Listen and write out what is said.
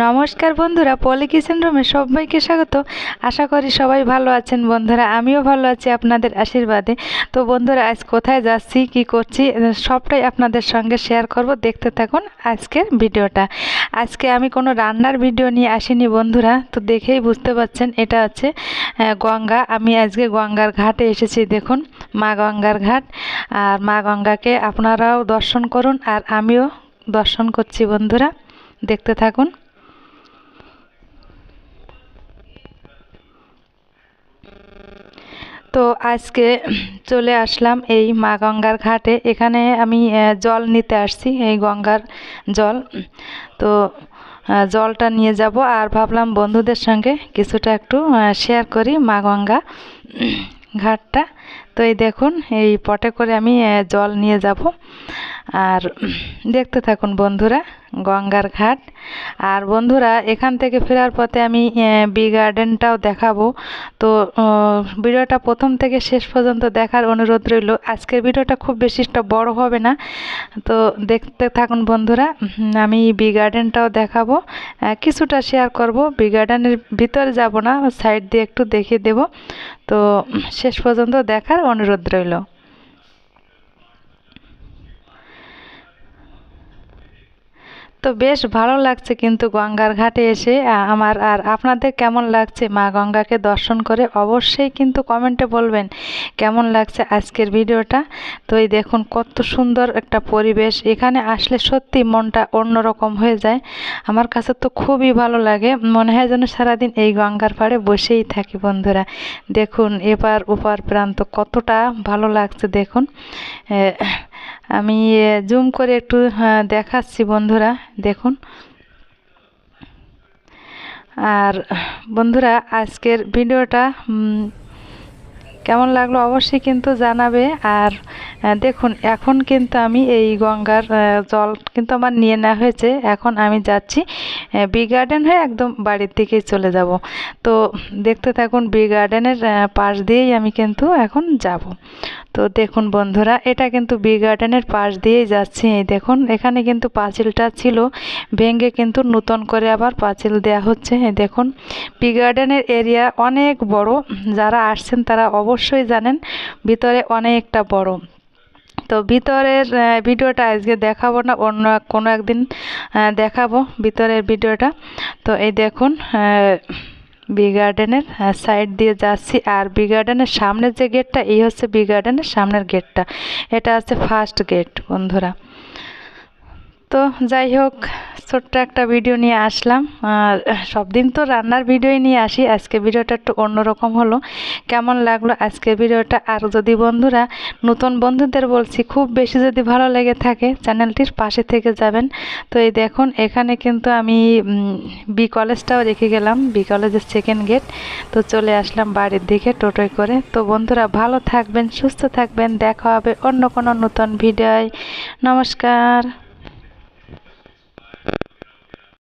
নমস্কার বন্ধুরা, পলি কিচেন রুমে সবাইকে স্বাগত। আশা করি সবাই ভালো আছেন বন্ধুরা, আমিও ভালো আছি আপনাদের আশীর্বাদে। তো বন্ধুরা, আজ কোথায় যাচ্ছি, কি করছি, সবটাই আপনাদের সঙ্গে শেয়ার করব। দেখতে থাকুন আজকের ভিডিওটা। আজকে আমি কোনো রান্নার ভিডিও নিয়ে আসিনি বন্ধুরা, তো দেখেই বুঝতে পারছেন, এটা হচ্ছে গঙ্গা। আমি আজকে গঙ্গার ঘাটে এসেছি, দেখুন, মা গঙ্গার ঘাট। আর মা গঙ্গাকে আপনারাও দর্শন করুন, আর আমিও দর্শন করছি বন্ধুরা। দেখতে থাকুন। তো আজকে চলে আসলাম এই মা গঙ্গার ঘাটে। এখানে আমি জল নিতে আসছি, এই গঙ্গার জল। তো জলটা নিয়ে যাব আর ভাবলাম বন্ধুদের সঙ্গে কিছুটা একটু শেয়ার করি মা গঙ্গা ঘাটটা। তো এই দেখুন, এই পটে করে আমি জল নিয়ে যাব। আর দেখতে থাকুন বন্ধুরা, গঙ্গার ঘাট। আর বন্ধুরা, এখান থেকে ফেরার পথে আমি বি গার্ডেনটাও দেখাবো। তো ভিডিওটা প্রথম থেকে শেষ পর্যন্ত দেখার অনুরোধ রইল। আজকের ভিডিওটা খুব বেশি একটা বড় হবে না। তো, দেখতে থাকুন বন্ধুরা আমি বি গার্ডেনটাও দেখাবো। কিছুটা শেয়ার করব। বি গার্ডেনের ভিতর যাব না, সাইড দিয়ে একটু দেখিয়ে দেব। তো শেষ পর্যন্ত দেখার অনুরোধ রইল। তো বেশ ভালো লাগছে কিন্তু গঙ্গার ঘাটে এসে আমার আর আপনাদের কেমন লাগছে? মা গঙ্গাকে দর্শন করে অবশ্যই কিন্তু কমেন্টে বলবেন কেমন লাগছে আজকের ভিডিওটা? তো এই দেখুন কত সুন্দর একটা পরিবেশ। এখানে আসলে সত্যি মনটা অন্যরকম হয়ে যায়। আমার কাছে তো খুবই ভালো লাগে। মনে হয় যেন সারাদিন এই গঙ্গার পাড়ে বসেই থাকি বন্ধুরা। দেখুন এপার ওপার প্রান্ত কতটা ভালো লাগছে দেখুন। আমি জুম করে একটু দেখাচ্ছি বন্ধুরা, দেখুন। আর, বন্ধুরা, আজকের ভিডিওটা কেমন লাগল অবশ্যই কিন্তু জানাবে। আর দেখুন, এখন কিন্তু আমি এই গঙ্গার জল কিন্তু আমার নিয়ে নেওয়া হয়েছে। এখন আমি যাচ্ছি বি গার্ডেন হয়ে একদম বাড়ির দিকেই চলে যাব। তো দেখতে থাকুন, বি গার্ডেনের পাশ দিয়েই আমি কিন্তু এখন যাব। তো দেখুন বন্ধুরা, এটা কিন্তু বি গার্ডেনের পাশ দিয়েই যাচ্ছি। এই দেখুন, এখানে কিন্তু পাঁচিলটা ছিল, ভেঙে কিন্তু নূতন করে আবার পাঁচিল দেয়া হচ্ছে। দেখুন বি গার্ডেনের এরিয়া অনেক বড়। যারা আসছেন তারা অবশ্যই জানেন, ভিতরে অনেকটা বড়। তো ভিতরের ভিডিওটা আজকে দেখাবো না, অন্য কোনো একদিন দেখাবো ভিতরের ভিডিওটা। তো এই দেখুন বি গার্ডেনের সাইড দিয়ে যাচ্ছি। আর বি গার্ডেনের সামনের যে গেটটা এই হচ্ছে বি গার্ডেনের সামনের গেটটা এটা আছে ফার্স্ট গেট বন্ধুরা। তো যাই হোক ছোট্ট একটা ভিডিও নিয়ে আসলাম। আর সব দিন তো রান্নার ভিডিওই নিয়ে আসি। আজকে ভিডিওটা একটু অন্যরকম হলো। কেমন লাগল আজকে ভিডিওটা? আর যদি বন্ধুরা, নতুন বন্ধুদের বলছি, খুব বেশি যদি ভালো লেগে থাকে, চ্যানেলটির পাশে থেকে যাবেন। তো এই দেখুন, এখানে কিন্তু আমি বি কলেজটাও রেখে গেলাম। বি কলেজের সেকেন্ড গেট তো চলে আসলাম বাড়ির দিকে টোটোয় করে। তো বন্ধুরা, ভালো থাকবেন, সুস্থ থাকবেন। দেখা হবে অন্য কোনো নতুন ভিডিওয়। নমস্কার।